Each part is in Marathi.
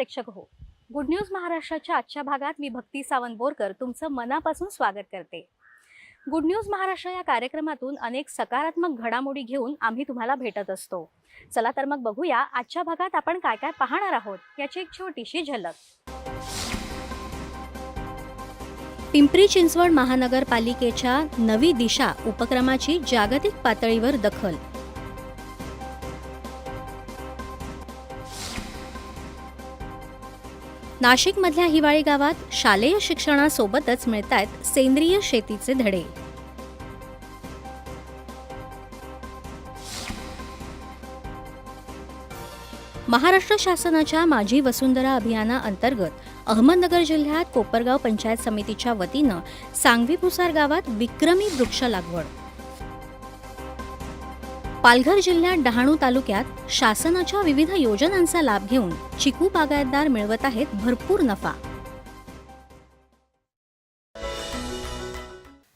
प्रेक्षक हो. गुड न्यूज महाराष्ट्राच्या आजच्या भागात मी भक्ती सावंत बोरकर तुमचं मनापासून स्वागत करते. गुड न्यूज महाराष्ट्र या कार्यक्रमातून अनेक सकारात्मक घडामोडी घेऊन आम्ही तुम्हाला भेटत असतो. चला तर मग बघूया आजच्या भागात आपण काय काय पाहणार आहोत याची एक छोटीशी झलक. पिंपरी चिंचवड महानगरपालिकेच्या नवी दिशा उपक्रमाची जागतिक पातळीवर दखल. नाशिकमधल्या हिवाळी गावात शालेय शिक्षणासोबतच मिळत आहेत सेंद्रिय शेतीचे धडे. महाराष्ट्र शासनाच्या माझी वसुंधरा अभियानाअंतर्गत अहमदनगर जिल्ह्यात कोपरगाव पंचायत समितीच्या वतीनं सांगवी भुसार गावात विक्रमी वृक्ष लागवड पालघर जिल्ह्यात डहाणू तालुक्यात शासनाच्या विविध योजनांचा लाभ घेऊन चिकू बागायतदार मिळवत आहेत भरपूर नफा.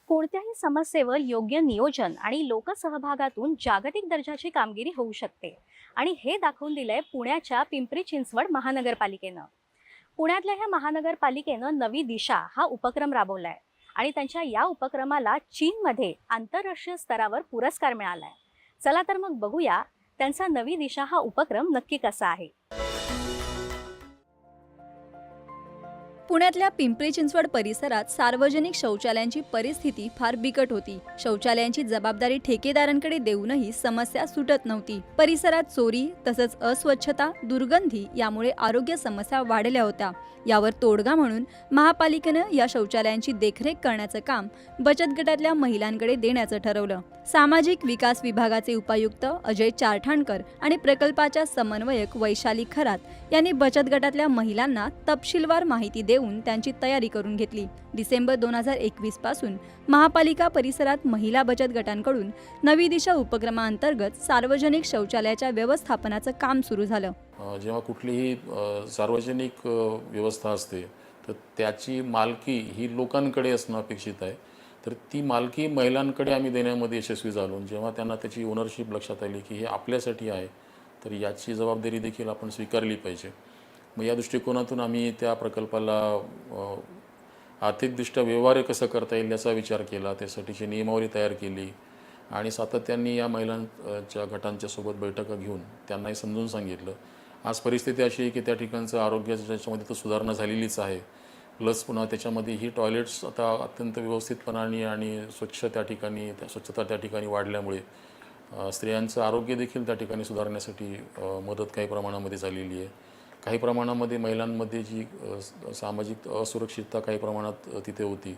कोणत्याही समस्येवर योग्य नियोजन आणि लोकसहभागातून जागतिक दर्जाची कामगिरी होऊ शकते. आणि हे दाखवून दिलंय पुण्याच्या पिंपरी चिंचवड महानगरपालिकेनं. पुण्यातल्या ह्या महानगरपालिकेनं नवी दिशा हा उपक्रम राबवलाय. आणि त्यांच्या या उपक्रमाला चीनमध्ये आंतरराष्ट्रीय स्तरावर पुरस्कार मिळालाय. चला तर मग बघूया त्यांचा नवी दिशा हा उपक्रम नक्की कसा आहे. पुण्यातल्या पिंपरी चिंचवड परिसरात सार्वजनिक शौचालयांची परिस्थिती फार बिकट होती. शौचालयांची जबाबदारी ठेकेदारांकडे देऊनही समस्या सुटत नव्हती. परिसरात चोरी तसंच अस्वच्छता दुर्गंधी यामुळे आरोग्य समस्या वाढल्या होत्या. यावर तोडगा म्हणून महापालिकेनं या शौचालयांची देखरेख करण्याचं काम बचत गटातल्या महिलांकडे देण्याचं ठरवलं. सामाजिक विकास विभागाचे उपायुक्त अजय चारठाणकर आणि प्रकल्पाच्या समन्वयक वैशाली खरात यांनी बचत गटातल्या महिलांना तपशीलवार माहिती देऊन त्यांची तयारी करून घेतली. डिसेंबर दोन हजार एकवीसपासून महापालिका परिसरात महिला बचत गटांकडून नवी दिशा उपक्रमाअंतर्गत सार्वजनिक शौचालयाच्या व्यवस्थापनाचं काम सुरू झालं. जेव्हा कुठलीही सार्वजनिक व्यवस्था असते तर त्याची मालकी ही लोकांकडे असणं अपेक्षित आहे. तर ती मालकी महिलांकडे आम्ही देण्यामध्ये यशस्वी झालो. जेव्हा त्यांना त्याची ओनरशिप लक्षात आली की हे आपल्यासाठी आहे तर याची जबाबदारी देखील आपण स्वीकारली पाहिजे. मग या दृष्टिकोनातून आम्ही त्या प्रकल्पाला आर्थिकदृष्ट्या व्यवहार्य कसं करता येईल याचा विचार केला. त्यासाठीची नियमावली तयार केली आणि सातत्याने या महिलांच्या गटांच्या सोबत बैठका घेऊन त्यांनाही समजून सांगितलं. आज परिस्थिती अशी आहे की त्या ठिकाणचं आरोग्याच्या ज्याच्यामध्ये तर सुधारणा झालेलीच आहे. प्लस पुन्हा त्याच्यामध्ये ही टॉयलेट्स आता अत्यंत व्यवस्थितपणाने आणि स्वच्छ त्या ठिकाणी त्या स्वच्छता त्या ठिकाणी वाढल्यामुळे स्त्रियांचं आरोग्य देखील त्या ठिकाणी सुधारण्यासाठी मदत काही प्रमाणामध्ये झालेली आहे. काही प्रमाणामध्ये महिलांमध्ये जी सामाजिक असुरक्षितता काही प्रमाणात तिथे होती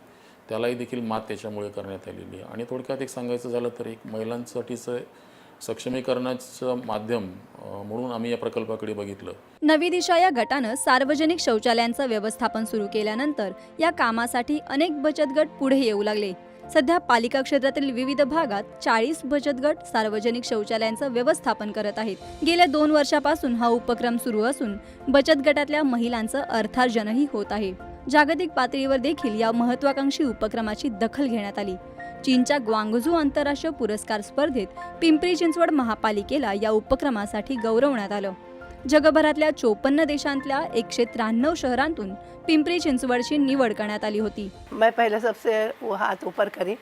त्यालाही देखील मात त्याच्यामुळे करण्यात आलेली आहे. आणि थोडक्यात एक सांगायचं झालं तर एक महिलांसाठीचं सक्षमीकरणाचं माध्यम म्हणून आम्ही या प्रकल्पाकडे बघितलं. नवी दिशा या गटानं सार्वजनिक शौचालयांचं व्यवस्थापन सुरू केल्यानंतर या कामासाठी अनेक बचत गट पुढे येऊ लागले. सध्या पालिका क्षेत्रातील विविध भागात चाळीस बचत गट सार्वजनिक शौचालयांचं व्यवस्थापन करत आहेत. गेल्या दोन वर्षापासून हा उपक्रम सुरू असून बचत गटातल्या महिलांचं अर्थार्जनही होत आहे. जागतिक पातळीवर देखील या महत्वाकांक्षी उपक्रमाची दखल घेण्यात आली. चीनच्या ग्वांगझू आंतरराष्ट्रीय पुरस्कार स्पर्धेत पिंपरी चिंचवड महापालिकेला या उपक्रमासाठी गौरवण्यात आलं. जगभरातल्या चोपन्न देशांतल्या एकशे त्र्याण्णव शहरांतून पिंपरी चिंचवडची निवड करण्यात आली होती. मैं पहले सबसे वो हाथ ऊपर करी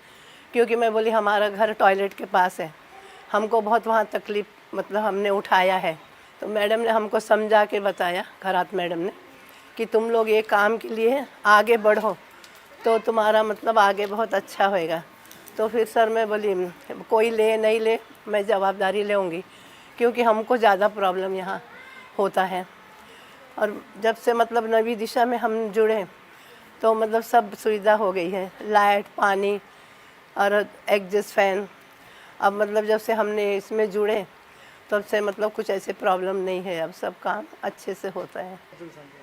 क्योंकि मैं बोली हमारा घर टॉयलेट के पास है। हमको बहुत वहाँ तकलीफ मतलब हमने उठाया है। तो मैडम ने हमको समझा के बताया घरात मैडम ने कि तुम लोग ये काम के लिए आगे बढ़ो तो तुम्हारा मतलब आगे बहुत अच्छा होएगा। तो फिर सर मैं बोली, कोई ले, नहीं ले, मैं जवाबदारी लेऊँगी, क्योंकि हमको ज़्यादा प्रॉब्लम यहाँ होता है। और जब से मतलब नवी दिशा में हम जुड़े तो मतलब सब सुविधा हो गई है। लाइट, पानी और एग्जस्ट फ़ैन। अब मतलब जब से हमने इसमें जुड़े, तब से मतलब कुछ ऐसे प्रॉब्लम नहीं है। अब सब काम अच्छे से होता है।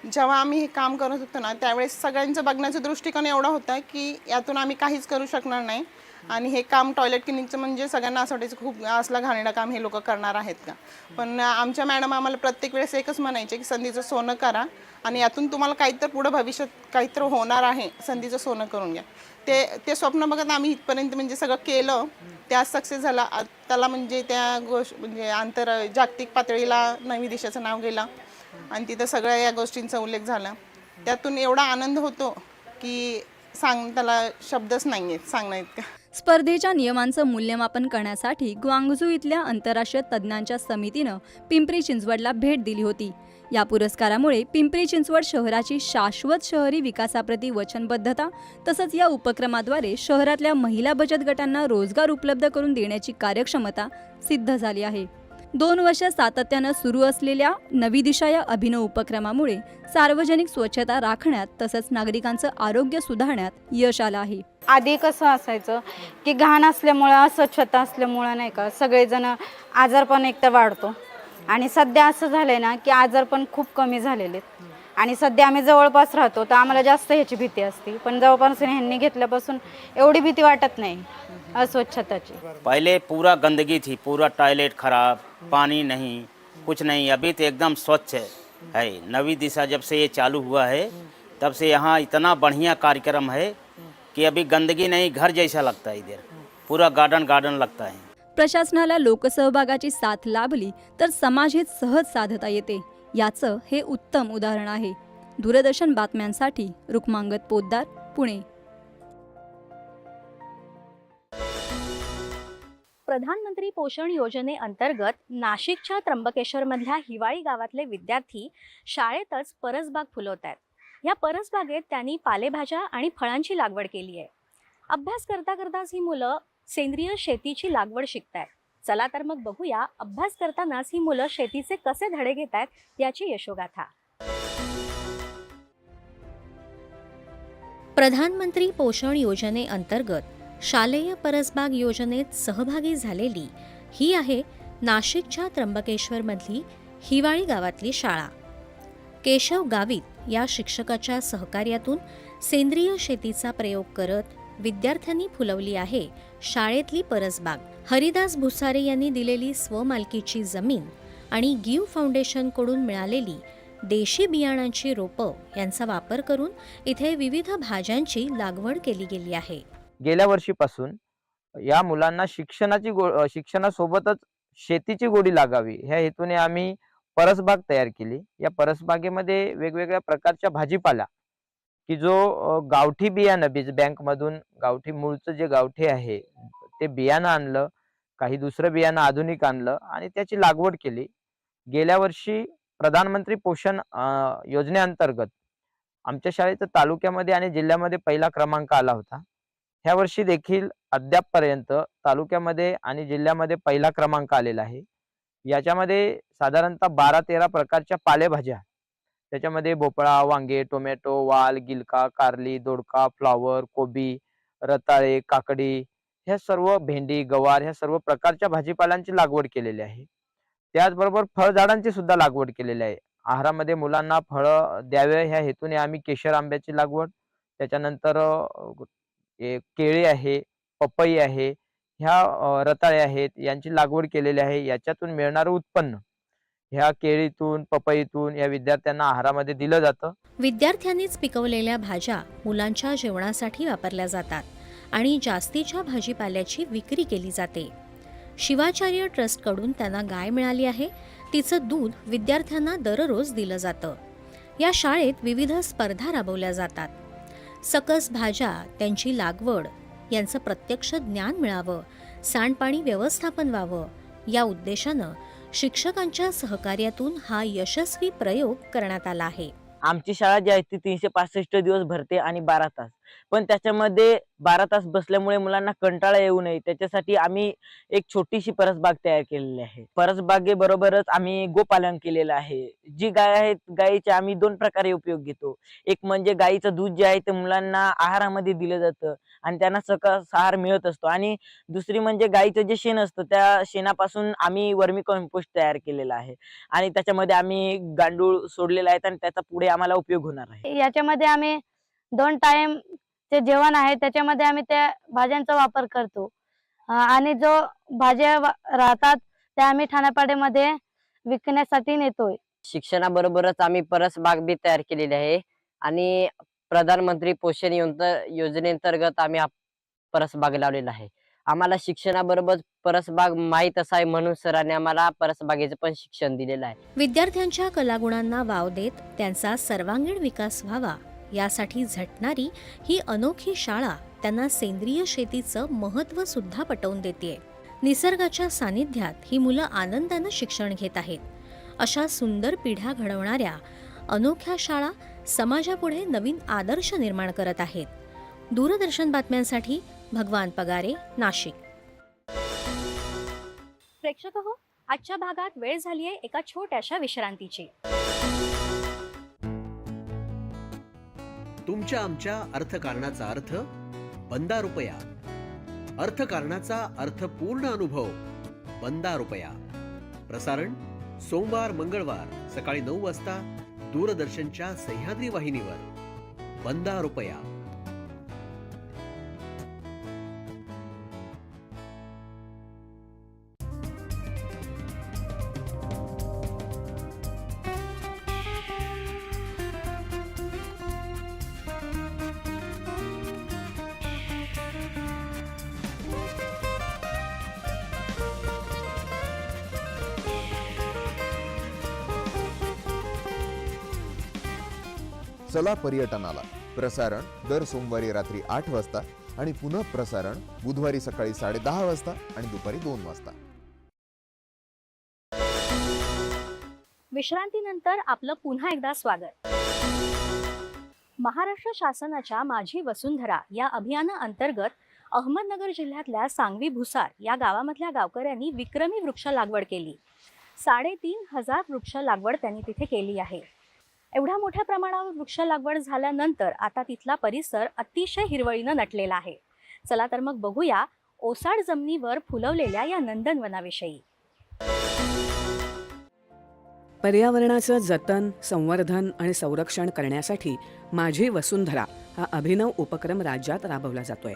जेव्हा आम्ही काम करत होतो ना, त्यावेळेस सगळ्यांचं बघण्याचा दृष्टिकोन एवढा होता की यातून आम्ही काहीच करू शकणार नाही. आणि हे काम टॉयलेट किनिंगचं म्हणजे सगळ्यांना असं वाटायचं खूप असला घाणेरडं काम हे लोक करणार आहेत का? पण आमच्या मॅडम आम्हाला प्रत्येक वेळेस एकच म्हणायचे की संधीचं सोनं करा आणि यातून तुम्हाला काहीतरी पुढं भविष्यात काहीतरी होणार आहे संधीचं सोनं करून घ्या. ते ते स्वप्न बघत आम्ही इथपर्यंत म्हणजे सगळं केलं. त्या सक्सेस झाला. त्याला म्हणजे त्या गोष्ट म्हणजे आंतर जागतिक पातळीला नवी दिशेचं नाव गेलं आणि तिथं सगळ्या या गोष्टींचा उल्लेख झाला. त्यातून एवढा आनंद होतो की सांग त्याला शब्दच नाही आहेत सांगण्या इतका. स्पर्धेच्या नियमांचं मूल्यमापन करण्यासाठी ग्वांगझू इथल्या आंतरराष्ट्रीय तज्ज्ञांच्या समितीनं पिंपरी चिंचवडला भेट दिली होती. या पुरस्कारामुळे पिंपरी चिंचवड शहराची शाश्वत शहरी विकासाप्रती वचनबद्धता तसंच या उपक्रमाद्वारे शहरातल्या महिला बचत गटांना रोजगार उपलब्ध करून देण्याची कार्यक्षमता सिद्ध झाली आहे. दोन वर्ष सातत्यानं सुरू असलेल्या नवी दिशा या अभिनव उपक्रमामुळे सार्वजनिक स्वच्छता राखण्यात तसंच नागरिकांचं आरोग्य सुधारण्यात यश आलं आहे. आधी कसं असायचं की घाण असल्यामुळं अस्वच्छता असल्यामुळं नाही का सगळेजण आजारपण एक तर वाढतो. आणि सध्या असं झालंय ना की आजारपण खूप कमी झालेले आहेत. आणि सध्या आम्ही जवळपास राहतो तर आम्हाला जास्त ह्याची भीती असते. पण जवळपास ह्यांनी घेतल्यापासून एवढी भीती वाटत नाही अस्वच्छताची. पहले पूरा गंदगी थी पूरा टॉयलेट खराब पानी नहीं कुछ नहीं अभी तो एकदम स्वच्छ है। है नवी दिशा जब से ये चालू हुआ है तब से यहाँ इतना बढ़िया कार्यक्रम है कि अभी गंदगी नहीं घर जैसा लगता है इधर। पूरा गार्डन गार्डन लगता है। प्रशासनाला लोकसहभागाची साथ लाभली तर समाजहित सहज साधता येते याचं हे उत्तम उदाहरण आहे. दूरदर्शन बातम्यांसाठी रुक्मांगत पोद्दार पुणे. प्रधानमंत्री पोषण योजनेअंतर्गत नाशिकच्या त्र्यंबकेश्वरमधल्या हिवाळी गावातले विद्यार्थी शाळेतच परसबाग फुलवत आहेत या परसबागेत त्यांनी पालेभाज्या आणि फळांची लागवड केली आहे. अभ्यास करता करताच ही मुलं सेंद्रिय शेतीची लागवड शिकतायत. चला तर मग बघूया अभ्यास करतानाच ही मुलं शेतीचे कसे धडे घेत आहेत याची यशोगाथा. प्रधानमंत्री पोषण योजनेअंतर्गत शालेय परसबाग योजनेत सहभागी झालेली ही आहे नाशिकच्या त्र्यंबकेश्वरमधली हिवाळी गावातली शाळा. केशव गावित या शिक्षकाच्या सहकार्यातून सेंद्रिय शेतीचा प्रयोग करत विद्यार्थ्यांनी फुलवली आहे शाळेतली परसबाग. हरिदास भुसारे यांनी दिलेली स्वमालकीची जमीन आणि गिव फाउंडेशनकडून मिळालेली देशी बियाणांची रोपं यांचा वापर करून इथे विविध भाज्यांची लागवड केली गेली आहे. गेल्या वर्षीपासून या मुलांना शिक्षणाची गो शिक्षणासोबतच शेतीची गोडी लागावी. ह्या हेतूने आम्ही परसबाग तयार केली. या परसबागेमध्ये वेगवेगळ्या प्रकारच्या भाजीपाला की जो गावठी बियाणं बीज बँक मधून गावठी मूळचं जे गावठी आहे ते बियाणं आणलं काही दुसरं बियाणं आधुनिक आणलं आणि त्याची लागवड केली. गेल्या वर्षी प्रधानमंत्री पोषण योजनेअंतर्गत आमच्या शाळेत तालुक्यामध्ये आणि जिल्ह्यामध्ये पहिला क्रमांक आला होता. ह्या वर्षी देखील अद्यापपर्यंत तालुक्यामध्ये आणि जिल्ह्यामध्ये पहिला क्रमांक आलेला आहे. याच्यामध्ये साधारणतः बारा तेरा प्रकारच्या पालेभाज्या त्याच्यामध्ये भोपळा वांगे टोमॅटो वाल गिलका कारली दोडका फ्लॉवर कोबी रताळे काकडी ह्या सर्व भेंडी गवार ह्या सर्व प्रकारच्या भाजीपालांची लागवड केलेली आहे. त्याचबरोबर फळझाडांची सुद्धा लागवड केलेली आहे. आहारामध्ये मुलांना फळं द्यावे ह्या हेतूने आम्ही केशर आंब्याची लागवड त्याच्यानंतर केळी आहे पपई आहे ह्या रताळे आहेत यांची लागवड केलेली आहे याच्यातून मिळणारं उत्पन्न. ह्या केळीतून पपईतून या विद्यार्थ्यांना आहारामध्ये दिलं जातं. विद्यार्थ्यांनीच पिकवलेल्या भाज्या मुलांच्या जेवणासाठी वापरल्या जातात आणि जास्तीच्या भाजीपाल्याची विक्री केली जाते. शिवाचार्य ट्रस्टकडून त्यांना गाय मिळाली आहे तिचं दूध विद्यार्थ्यांना दररोज दिलं जातं. या शाळेत विविध स्पर्धा राबवल्या जातात. सकस भाज्या त्यांची लागवड यांचं प्रत्यक्ष ज्ञान मिळावं सांडपाणी व्यवस्थापन व्हावं या उद्देशानं शिक्षकांच्या सहकार्यातून हा यशस्वी प्रयोग करण्यात आला आहे. आमची शाळा जी आहे ती तीनशे पासष्ट दिवस भरते आणि बारा तास. पण त्याच्यामध्ये बारा तास बसल्यामुळे मुलांना कंटाळा येऊ नये. त्याच्यासाठी आम्ही एक छोटीशी परसबाग तयार केलेली आहे. परसबागेबरोबरच आम्ही गोपालन केलेलं आहे. जी गाय आहे गायीचे आम्ही दोन प्रकारे उपयोग घेतो. एक म्हणजे गायीचं दूध जे आहे ते मुलांना आहारामध्ये दिलं जातं. आणि त्यांना सकस आहार मिळत असतो. आणि दुसरी म्हणजे गायीचं जे शेण असतं त्या शेणापासून आम्ही वर्मी कंपोस्ट तयार केलेला आहे. आणि त्याच्यामध्ये आम्ही गांडूळ सोडलेला आहे आणि त्याचा पुढे आम्हाला उपयोग होणार आहे. याच्यामध्ये आम्ही दोन टाइम जे जेवण आहे त्याच्यामध्ये आम्ही त्या भाज्यांचा वापर करतो. आणि जो भाज्या राहतात त्या आम्ही ठाण्यापाड्यामध्ये विकण्यासाठी नेतोय. शिक्षणाबरोबरच आम्ही परसबाग बी तयार केलेली आहे. आणि प्रधानमंत्री पोषण योजनेअंतर्गत आम्ही हा परसबाग लावलेला आहे. आम्हाला शिक्षणाबरोबर परसबाग माहीत असाय म्हणून सरांनी आम्हाला परसबागेचं पण शिक्षण दिलेलं आहे. विद्यार्थ्यांच्या कलागुणांना वाव देत त्यांचा सर्वांगीण विकास व्हावा यासाठी झटणारी ही अनोखी शाळा त्यांना सेंद्रिय शेतीचं महत्त्व सुद्धा पटवून देते निसर्गाच्या सानिध्यात ही मुलं आनंदानं शिक्षण घेत आहेत. अशा सुंदर पिढ्या घडवणाऱ्या अनोख्या शाळा समाजापुढे नवीन आदर्श निर्माण करत आहेत. दूरदर्शन बातम्यांसाठी भगवान पगारे नाशिक. प्रेक्षक हो आजच्या भागात वेळ झाली आहे एका छोट्याशा विश्रांतीची. तुमच्या आमच्या अर्थकारणाचा अर्थ बंदा रुपया. अर्थकारणाचा अर्थपूर्ण अनुभव बंदा रुपया. प्रसारण सोमवार मंगळवार सकाळी नऊ वाजता दूरदर्शनच्या सह्याद्री वाहिनीवर. बंदा रुपया चला पर्यटनाला. प्रसारण दर सोमवारी रात्री आठ वाजता आणि पुन्हा प्रसारण बुधवारी सकाळी साडेदहा वाजता आणि दुपारी दोन वाजता. विश्रांतीनंतर आपलं पुन्हा एकदा स्वागत. महाराष्ट्र शासनाच्या माझी वसुंधरा या अभियाना अंतर्गत अहमदनगर जिल्ह्यातल्या सांगवी भुसार या गावामधल्या गावकऱ्यांनी विक्रमी वृक्ष लागवड केली. साडेतीन हजार वृक्ष लागवड त्यांनी तिथे केली आहे. एवढ्या मोठ्या प्रमाणावर वृक्ष लागवड झाल्यानंतर आता तिथला परिसर अतिशय हिरवळीनं नटलेला आहे. चला तर मग बघूया ओसाड जमिनीवर फुलवलेल्या या नंदनवनाविषयी. पर्यावरणाचं जतन संवर्धन आणि संरक्षण करण्यासाठी माझी वसुंधरा हा अभिनव उपक्रम राज्यात राबवला जातोय.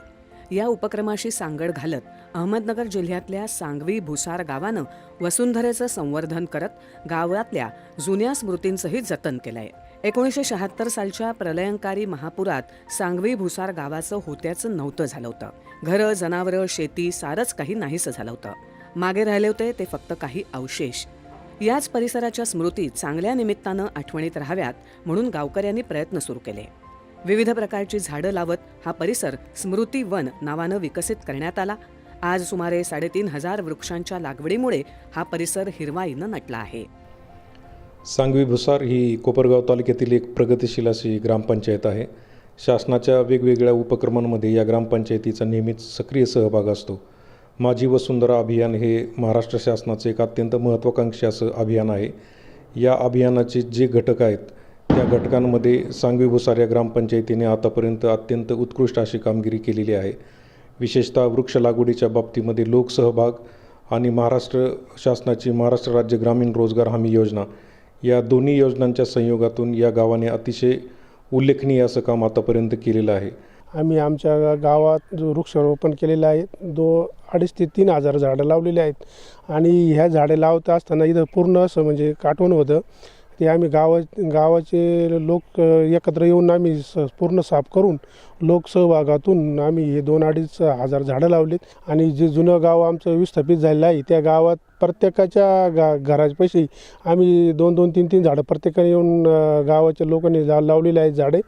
या उपक्रमाशी सांगड घालत अहमदनगर जिल्ह्यातल्या सांगवी भुसार गावानं वसुंधरेचं संवर्धन करत गावातल्या जुन्या स्मृतींचंही जतन केलंय. एकोणीसशे शहात्तर सालच्या प्रलयंकारी महापुरात सांगवी भुसार गावाचं होत्याचं नव्हतं झालं होतं. घरं जनावरं शेती सारंच काही नाहीसं झालं होतं. मागे राहिले होते ते फक्त काही अवशेष. याच परिसराच्या स्मृती चांगल्या निमित्तानं आठवणीत राहाव्यात म्हणून गावकऱ्यांनी प्रयत्न सुरू केले. विविध प्रकारची झाडं लावत हा परिसर स्मृती वन नावानं विकसित करण्यात आला. आज सुमारे साडेतीन हजार वृक्षांच्या लागवडीमुळे हा परिसर हिरवाईनं नटला आहे. सांगवी भुसार ही कोपरगाव तालुक्यातील एक प्रगतिशील अशी ग्रामपंचायत आहे. शासनाच्या वेगवेगळ्या उपक्रमांमध्ये या ग्रामपंचायतीचा नेहमीच सक्रिय सहभाग असतो. माझी वसुंधरा अभियान हे महाराष्ट्र शासनाचे एक अत्यंत महत्त्वाकांक्षी असं अभियान आहे. या अभियानाचे जे घटक आहेत त्या घटकांमध्ये सांगवी भुसार या ग्रामपंचायतीने आतापर्यंत अत्यंत उत्कृष्ट अशी कामगिरी केलेली आहे. विशेषतः वृक्ष लागवडीच्या बाबतीमध्ये लोकसहभाग आणि महाराष्ट्र शासनाची महाराष्ट्र राज्य ग्रामीण रोजगार हमी योजना या दोन्ही योजनांच्या संयोगातून या गावाने अतिशय उल्लेखनीय असं काम आतापर्यंत केलेलं आहे. आम्ही आमच्या गावात जो वृक्षारोपण केलेलं आहे दो अडीच ते तीन हजार झाडं लावलेली आहेत. आणि ह्या झाडे लावता असताना इथं पूर्ण असं म्हणजे काटवण होतं. ते आम्ही गावा गावाचे लोक एकत्र येऊन आम्ही स पूर्ण साफ करून लोकसहभागातून आम्ही हे दोन अडीच हजार झाडं लावलीत. आणि जे जुनं गाव आमचं विस्थापित झालेलं आहे त्या गावात प्रत्येकाच्या गा घरापाशी आम्ही दोन दोन तीन तीन झाडं प्रत्येकाने येऊन गावाच्या लोकांनी झा लावलेली आहेत झाडे.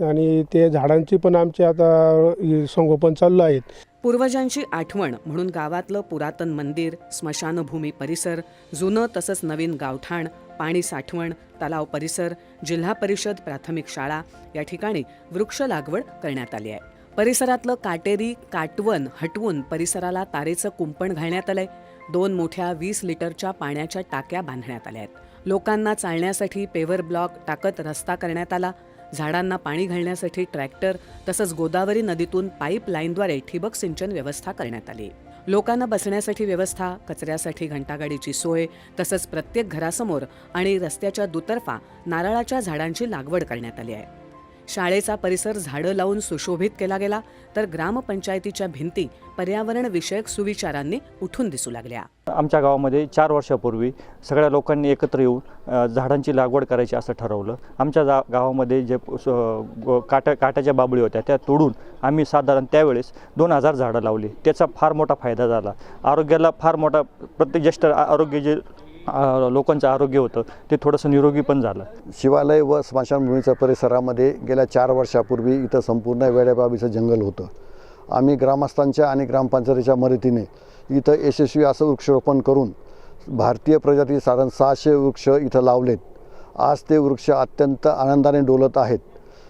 आणि ते झाडांची पण आमचे आता संगोपन चाललं आहेत. पूर्वजांची आठवण म्हणून गावातलं पुरातन मंदिर स्मशानभूमी परिसर जुनं तसंच नवीन गावठाण पाणी साठवण तलाव परिसर जिल्हा परिषद प्राथमिक शाळा या ठिकाणी वृक्ष लागवड करण्यात आली आहे. परिसरातलं काटेरी काटवण हटवून परिसराला तारेचं कुंपण घालण्यात आलंय. दोन मोठ्या वीस लिटरच्या पाण्याच्या टाक्या बांधण्यात आल्या आहेत. लोकांना चालण्यासाठी पेवर ब्लॉक टाकत रस्ता करण्यात आला. झाडांना पाणी घालण्यासाठी ट्रॅक्टर तसंच गोदावरी नदीतून पाईप लाईनद्वारे ठिबक सिंचन व्यवस्था करण्यात आली. लोकांना बसण्यासाठी व्यवस्था कचऱ्यासाठी घंटागाडीची सोय तसंच प्रत्येक घरासमोर आणि रस्त्याच्या दुतर्फा नारळाच्या झाडांची लागवड करण्यात आली आहे. शाळेचा परिसर झाडं लावून सुशोभित केला गेला तर ग्रामपंचायतीच्या भिंती पर्यावरण विषयक सुविचारांनी उठून दिसू लागल्या. आमच्या गावामध्ये चार वर्षापूर्वी सगळ्या लोकांनी एकत्र येऊन झाडांची लागवड करायची असं ठरवलं. आमच्या जा गावामध्ये जे स- काट्या काट्याच्या बाबळी होत्या त्या तोडून आम्ही साधारण त्यावेळेस दोन हजार झाडं लावली. त्याचा फार मोठा फायदा झाला. आरोग्याला फार मोठा प्रत्येक ज्येष्ठ आरोग्य जे लोकांचं आरोग्य होतं ते थोडंसं निरोगी पण झालं. शिवालय व स्मशानभूमीच्या परिसरामध्ये गेल्या चार वर्षापूर्वी इथं संपूर्ण वेड्याबाबीचं जंगल होतं. आम्ही ग्रामस्थांच्या आणि ग्रामपंचायतीच्या मदतीने इथं यशस्वी असं वृक्षारोपण करून भारतीय प्रजाती साधारण सहाशे वृक्ष इथं लावलेत. आज ते वृक्ष अत्यंत आनंदाने डोलत आहेत.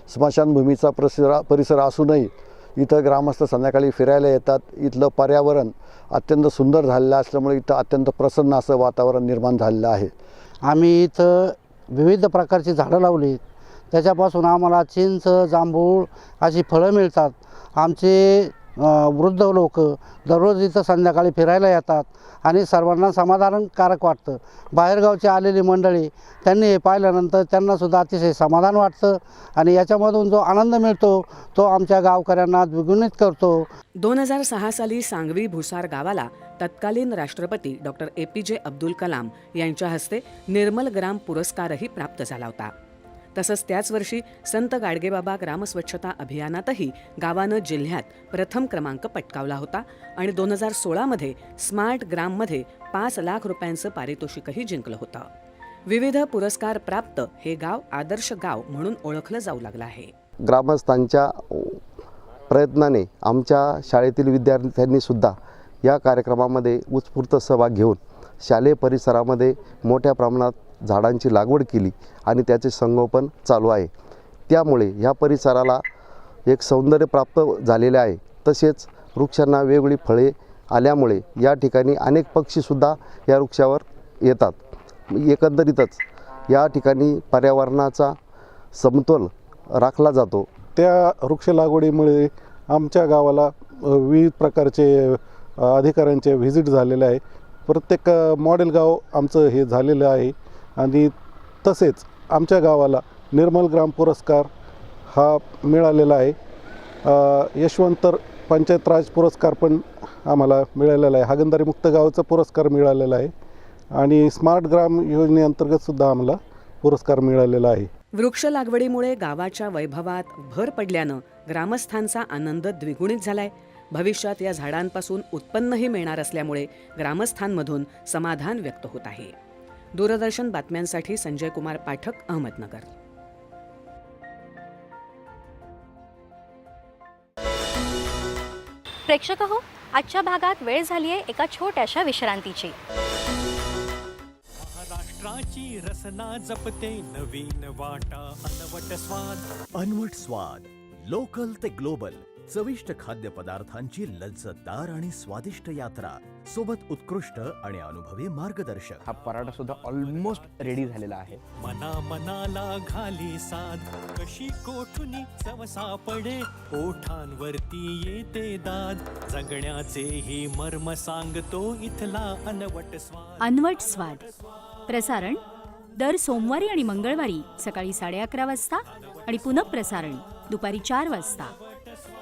स्मशानभूमीचा परिसरा परिसर असूनही इथं ग्रामस्थ संध्याकाळी फिरायला येतात. इथलं पर्यावरण अत्यंत सुंदर झालेलं असल्यामुळे इथं अत्यंत प्रसन्न असं वातावरण निर्माण झालेलं आहे. आम्ही इथं विविध प्रकारची झाडं लावली. त्याच्यापासून आम्हाला चिंच जांभूळ अशी फळं मिळतात. आमचे वृद्ध लोक दररोज इथं संध्याकाळी फिरायला येतात आणि सर्वांना समाधानकारक वाटतं. बाहेरगावची आलेली मंडळी त्यांनी हे पाहिल्यानंतर त्यांनासुद्धा अतिशय समाधान वाटतं आणि याच्यामधून जो आनंद मिळतो तो आमच्या गावकऱ्यांना द्विगुणित करतो. दोन हजार सहा साली सांगवी भुसार गावाला तत्कालीन राष्ट्रपती डॉक्टर ए पी जे अब्दुल कलाम यांच्या हस्ते निर्मल ग्राम पुरस्कारही प्राप्त झाला होता. तसंच त्याच वर्षी संत गाडगेबाबा ग्रामस्वच्छता अभियानातही गावानं जिल्ह्यात प्रथम क्रमांक पटकावला होता आणि दोन हजार सोळामध्ये स्मार्ट ग्राममध्ये पाच लाख रुपयांचं पारितोषिकही जिंकलं होतं. विविध पुरस्कार प्राप्त हे गाव आदर्श गाव म्हणून ओळखलं जाऊ लागलं आहे. ग्रामस्थांच्या प्रयत्नाने आमच्या शाळेतील विद्यार्थ्यांनी सुद्धा या कार्यक्रमामध्ये उत्स्फूर्त सहभाग घेऊन शालेय परिसरामध्ये मोठ्या प्रमाणात झाडांची लागवड केली आणि त्याचे संगोपन चालू आहे. त्यामुळे ह्या परिसराला एक सौंदर्य प्राप्त झालेले आहे. तसेच वृक्षांना वेगवेगळी फळे आल्यामुळे या ठिकाणी अनेक पक्षीसुद्धा या वृक्षावर येतात. एकंदरीतच या ठिकाणी पर्यावरणाचा समतोल राखला जातो. त्या वृक्ष लागवडीमुळे आमच्या गावाला विविध प्रकारचे अधिकाऱ्यांचे व्हिजिट झालेले आहे. प्रत्येक मॉडेल गाव आमचं हे झालेलं आहे. आणि तसेच आमच्या गावाला निर्मल ग्राम पुरस्कार हा मिळालेला आहे. यशवंत पंचायत राज पुरस्कार पण आम्हाला मिळालेला आहे. हागंदारी मुक्त गावाचा पुरस्कार मिळालेला आहे. आणि स्मार्ट ग्राम योजनेअंतर्गत सुद्धा आम्हाला पुरस्कार मिळालेला आहे. वृक्ष लागवडीमुळे गावाच्या वैभवात भर पडल्यानं ग्रामस्थांचा आनंद द्विगुणित झालाय. भविष्यात या झाडांपासून उत्पन्नही मिळणार असल्यामुळे ग्रामस्थांमधून समाधान व्यक्त होत आहे. दूरदर्शन बातम्यांसाठी संजय कुमार पाठक अहमदनगर. प्रेक्षक हो आजच्या भागात वेळ झाली आहे एका छोट्याशा विश्रांतीची. महाराष्ट्राची रसना जपते नवीन वाटा अनवट स्वाद. अनवट स्वाद लोकल ते ग्लोबल. चविष्ट खाद्य पदार्थांची लज्जतदार आणि स्वादिष्ट यात्रा सोबत उत्कृष्ट आणि अनुभवी मार्गदर्शक. हा पराठा सुद्धा ऑलमोस्ट रेडी झालेला आहे. मना मनाला घाली साध कशी कोठुनी चव सापडे? ओठांवरती येते दाद जगण्याचे ही मर्म सांगतो इथला अनवट स्वाद. अनवट स्वाद. प्रसारण दर सोमवारी आणि मंगळवारी सकाळी साडे अकरा वाजता आणि पुनःप्रसारण दुपारी चार वाजता.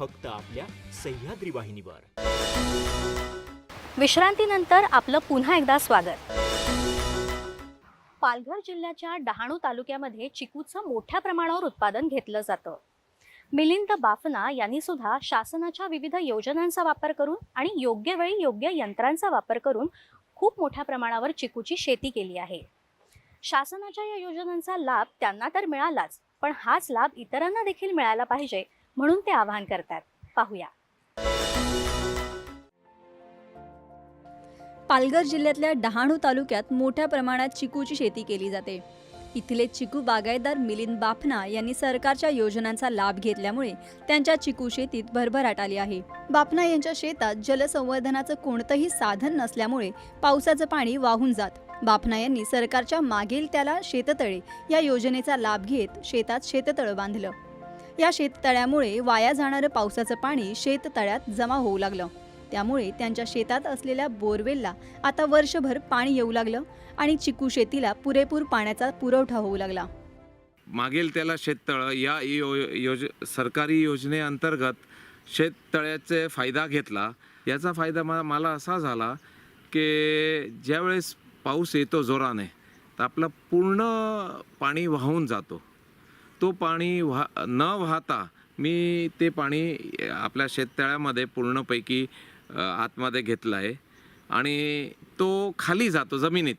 फक्त आपल्या सह्याद्री वाहिनीवर. विश्रांतीनंतर आपलं पुन्हा एकदा स्वागत. पालघर जिल्ह्याच्या डहाणू तालुक्यामध्ये चिकूचं मोठ्या प्रमाणावर उत्पादन घेतलं जातं. मिलिंद बाफना यांनी सुद्धा शासनाच्या विविध योजनांचा वापर करून आणि योग्य वेळी योग्य यंत्रांचा वापर करून खूप मोठ्या प्रमाणावर चिकूची शेती केली आहे. शासनाच्या या योजनांचा लाभ त्यांना तर मिळालाच पण हाच लाभ इतरांना देखील मिळाला पाहिजे म्हणून ते आवाहन करतात. पाहूया. पालघर जिल्ह्यातल्या डहाणू तालुक्यात मोठ्या प्रमाणात चिकूची शेती केली जाते. इथले चिकू बागायतदार मिलिंद बाफना यांनी सरकारच्या योजनांचा लाभ घेतल्यामुळे त्यांच्या चिकू शेतीत भरभराट आली आहे. बाफना यांच्या शेतात जलसंवर्धनाचं कोणतंही साधन नसल्यामुळे पावसाचं पाणी वाहून जात. बाफना यांनी सरकारच्या मागील त्याला शेततळे या योजनेचा लाभ घेत शेतात शेततळं बांधलं. या शेततळ्यामुळे वाया जाणारं पावसाचं पाणी शेततळ्यात जमा होऊ लागलं. त्यामुळे त्यांच्या शेतात असलेल्या बोरवेलला आता वर्षभर पाणी येऊ लागलं आणि चिकू शेतीला पुरेपूर पाण्याचा पुरवठा होऊ लागला. मागील त्याला शेततळं या यो योज सरकारी योजनेअंतर्गत शेततळ्याचे फायदा घेतला. याचा फायदा मा मला असा झाला की ज्यावेळेस पाऊस येतो जोराने तर आपलं पूर्ण पाणी वाहून जातो. तो पाणी वाह न वाहता मी ते पाणी आपल्या शेततळ्यामध्ये पूर्णपैकी आतमध्ये घेतलं आहे. आणि तो खाली जातो जमिनीत.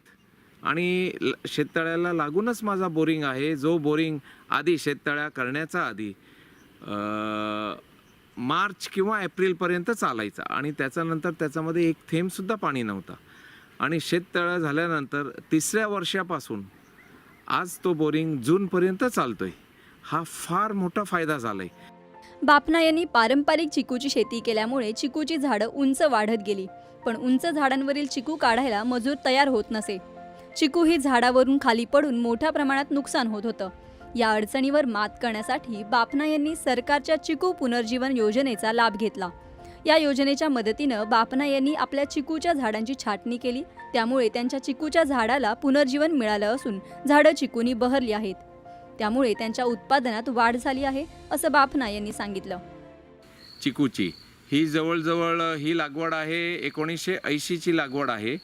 आणि ल- शेततळ्याला लागूनच माझा बोरिंग आहे. जो बोरिंग आधी शेततळ्या करण्याचा आधी मार्च किंवा एप्रिलपर्यंत चालायचा. आणि त्याच्यानंतर त्याच्यामध्ये एक थेंबसुद्धा पाणी नव्हता. आणि शेततळं झाल्यानंतर तिसऱ्या वर्षापासून आज तो बोरिंग जूनपर्यंत चालतो आहे हा फार मोठा फायदा झालाय. आहे बापना यांनी पारंपरिक चिकूची शेती केल्यामुळे चिकूची झाडं उंच वाढत गेली पण उंच झाडांवरील चिकू काढायला मजूर तयार होत नसे. चिकू ही झाडावरून खाली पडून मोठ्या प्रमाणात नुकसान होत होतं. या अडचणीवर मात करण्यासाठी बापना यांनी सरकारच्या चिकू पुनर्जीवन योजनेचा लाभ घेतला. या योजनेच्या मदतीनं बापना यांनी आपल्या चिकूच्या झाडांची छाटणी केली त्यामुळे त्यांच्या चिकूच्या झाडाला पुनर्जीवन मिळालं असून झाडं चिकूनी बहरली आहेत. त्यामुळे त्यांच्या उत्पादनात वाढ झाली आहे असं बाफना यांनी सांगितलं. चिकूची. ही जवळजवळ ही लागवड आहे एकोणीसशे ऐंशीची लागवड आहे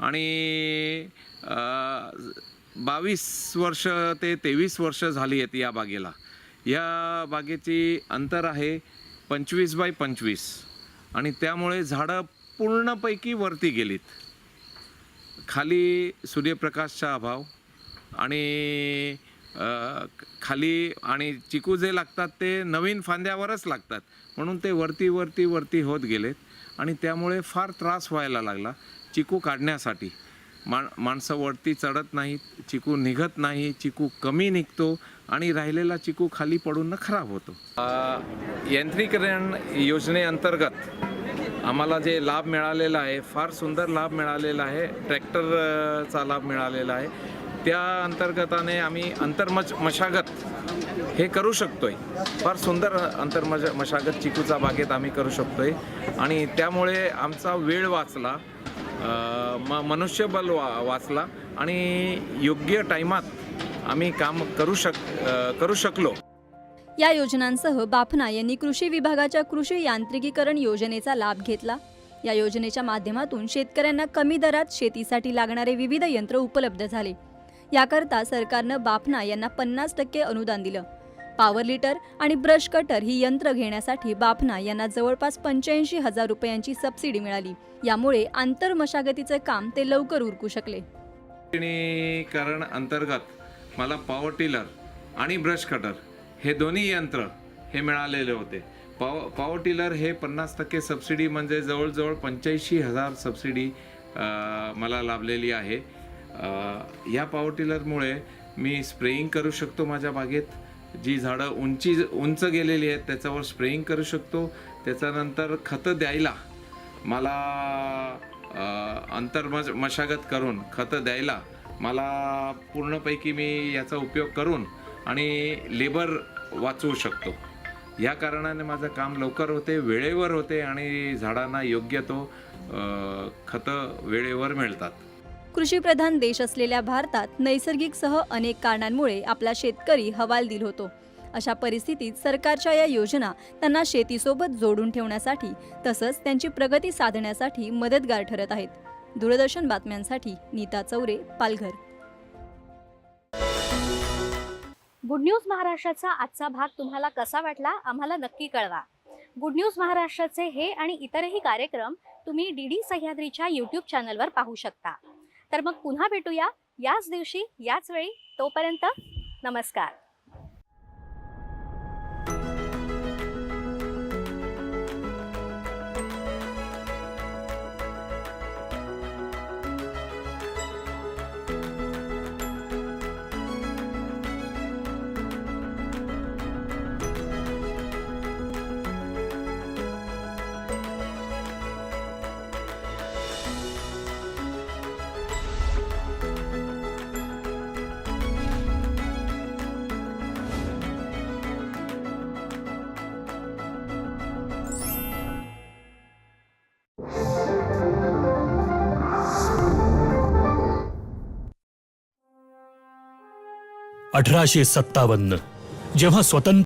आणि बावीस वर्ष ते तेवीस वर्ष झाली आहेत या बागेला. या बागेची अंतर आहे पंचवीस बाय पंचवीस आणि त्यामुळे झाडं पूर्णपैकी वरती गेलीत. खाली सूर्यप्रकाशचा अभाव आणि खाली आणि चिकू जे लागतात ते नवीन फांद्यावरच लागतात. म्हणून ते वरती वरती वरती होत गेलेत. आणि त्यामुळे फार त्रास व्हायला लागला चिकू काढण्यासाठी. मा माणसं वरती चढत नाहीत चिकू निघत नाही चिकू कमी निघतो आणि राहिलेला चिकू खाली पडून खराब होतो. यांत्रिकरण योजनेअंतर्गत आम्हाला जे लाभ मिळालेला आहे फार सुंदर लाभ मिळालेला आहे ट्रॅक्टरचा लाभ मिळालेला आहे. त्या अंतर्गताने आम्ही अंतर्मज मशागत हे करू शकतोय. फार सुंदर अंतर्मज मशागत चिकूचा बागेत आम्ही करू शकतोय. आणि त्यामुळे आमचा वेळ वाचला म मनुष्यबल वा वाचला आणि योग्य टायमात आम्ही काम करू शक करू शकलो. या योजनांसह बाफना यांनी कृषी विभागाच्या कृषी यांत्रिकीकरण योजनेचा लाभ घेतला. या योजनेच्या माध्यमातून शेतकऱ्यांना कमी दरात शेतीसाठी लागणारे विविध यंत्र उपलब्ध झाले. याकरता सरकारनं बाफना यांना पन्नास टक्के अनुदान दिलं. पॉवर लिटर आणि ब्रश कटर ही यंत्र घेण्यासाठी बाफना यांना जवळपास पंच्याऐंशी हजार रुपयांची सबसिडी मिळाली. यामुळे आंतर मशागतीचं काम ते लवकर उरकू शकले. करण अंतर्गत मला पॉवर टिलर आणि ब्रश कटर हे दोन्ही यंत्र हे मिळालेले होते. पॉव पॉवर टिलर हे पन्नास टक्के सबसिडी म्हणजे जवळजवळ पंच्याऐंशी हजार सबसिडी मला लाभलेली आहे. या पावर टिलरमुळे मी स्प्रेईंग करू शकतो माझ्या बागेत. जी झाडं उंची उंच गेलेली आहेत त्याच्यावर स्प्रेईंग करू शकतो. त्याच्यानंतर खतं द्यायला. मला अंतर मशागत करून खतं द्यायला मला पूर्णपैकी मी याचा उपयोग करून आणि लेबर वाचवू शकतो. या कारणाने माझं काम लवकर होते वेळेवर होते आणि झाडांना योग्य तो खतं वेळेवर मिळतात. कृषीप्रधान देश असलेल्या भारतात नैसर्गिकसह अनेक कारणांमुळे आपला शेतकरी हवालदिल होतो. अशा परिस्थितीत सरकारच्या या योजना त्यांना शेतीसोबत जोडून ठेवण्यासाठी तसंच त्यांची प्रगती साधण्यासाठी मदतगार ठरत आहेत. दूरदर्शन बातम्यांसाठी नीता चौरे पालघर. गुड न्यूज महाराष्ट्राचा आजचा भाग तुम्हाला कसा वाटला आम्हाला नक्की कळवा. गुड न्यूज महाराष्ट्राचे हे आणि इतरही कार्यक्रम तुम्ही डी डी सह्याद्रीच्या यूट्यूब चॅनलवर पाहू शकता. तर मग पुन्हा भेटूया याच दिवशी याच वेळी. तोपर्यंत नमस्कार. अठराशे सत्तावन्न. जेव्हा स्वतंत्र